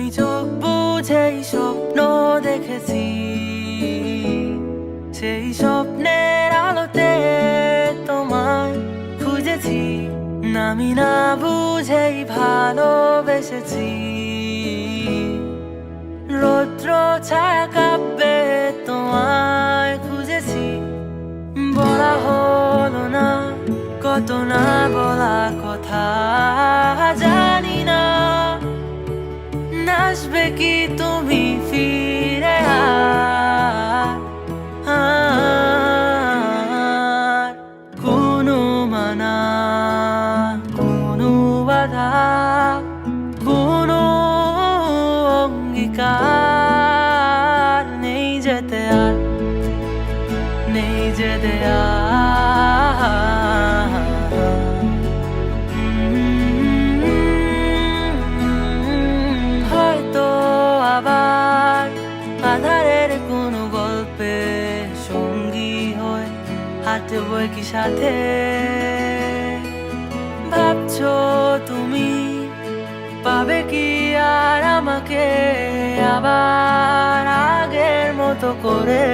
আমি চোখ বুঝেই স্বপ্ন দেখেছি। সেই স্বপ্নের আলোতে তোমায় খুঁজেছি। আমি না বুঝেই ভালোবেসেছি। রৌদ্র ছায়া কাব্যে তোমায় খুঁজেছি। বলা হলো না, কত না বলা কথা। জানি নেই হয়তো আবার আধারের কোনো গল্পে সঙ্গী হয়ে হাঁটবো কি সাথে। ভাবছ তুমি পাবে কি আর আমাকে আবার আগের মতো করে?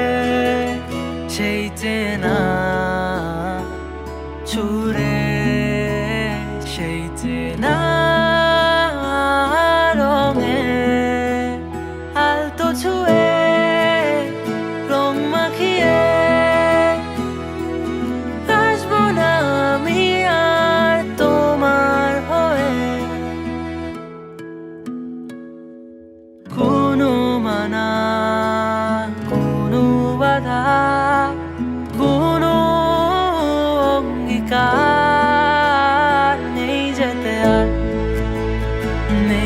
সেই চেনা ছুরে সেই চেনা রঙে আলতো ছুঁয়ে রং মাখিয়ে আসব না আমি আর তোমার হয়ে কোনো মানা কোনো বাধা का नहीं जत यार नहीं